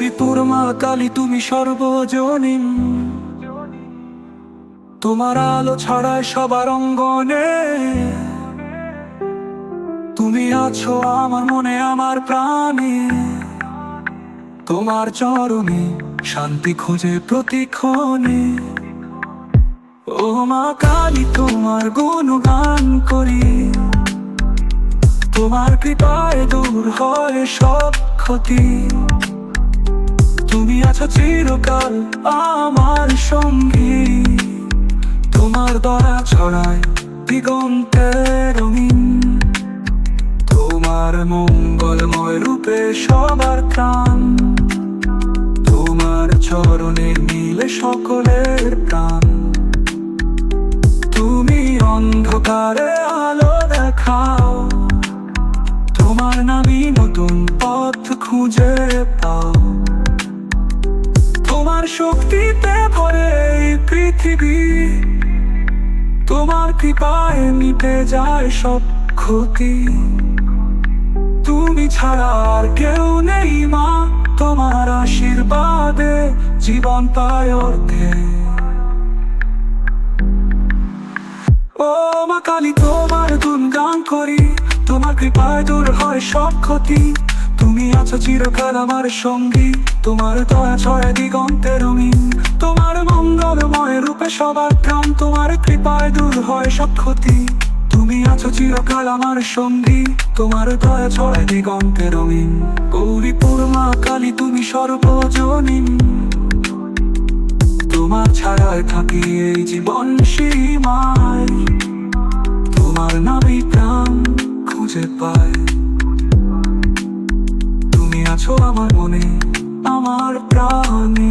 গৌরীপুর মা কালী, তুমি সর্বজনীন। তোমার আলো ছাড়ায় সবার অঙ্গনে। তুমি আছো আমার মনে, আমার প্রাণে। তোমার চরণে শান্তি খোঁজে প্রতিক্ষণে। ও মা কালী, তোমার গুণগান করি। তোমার কৃপায় দূর হয় সব ক্ষতি। আছো চিরকাল আমার সঙ্গী। তোমার দয়া ছড়ায় দিগন্তের রঙিন। তোমার মঙ্গলময় রূপে সবার প্রাণ তোমার চরণে মিলে সকলের প্রাণ। তুমি অন্ধকারে আলো দেখাও। তোমার শক্তিতে ভরে এই পৃথিবী। তোমার কৃপায় মিটে যায় সব ক্ষতি। তুমি ছাড়া আর কেউ নেই মা, তোমার আশীর্বাদে জীবন পায় অর্থে ও মা কালী, তোমার গুণগান করি, তোমার কৃপায় দূর হয় সব ক্ষতি। আছো চিরকাল আমার সঙ্গী। তোমার দয়া ছয় দিগন্তে রঙিন। তোমার মঙ্গলময় রূপে সবার প্রাণ, তোমার কৃপায় দূর হয় সব ক্ষতি। তুমি আছো চিরকাল আমার সঙ্গী। তোমার দয়া ছয় দিগন্তে রঙিন। গৌরীপুর মা কালী তুমি সর্বজনীন। তোমার ছাড়ায় থাকি এই জীবন সীমায়। তোমার নামই প্রাণ খুঁজে পায়। আছো আমার মনে আমার প্রাণে।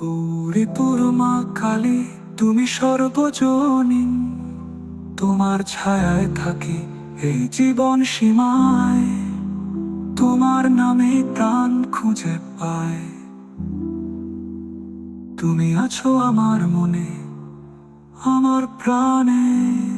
গৌরীপুর মা কালী, তুমি সর্বজনীন। তোমার ছায়ায় থাকি এই জীবন সীমায়। তোমার নামে প্রাণ খুঁজে পায়। তুমি আছো আমার মনে, আমার প্রাণে।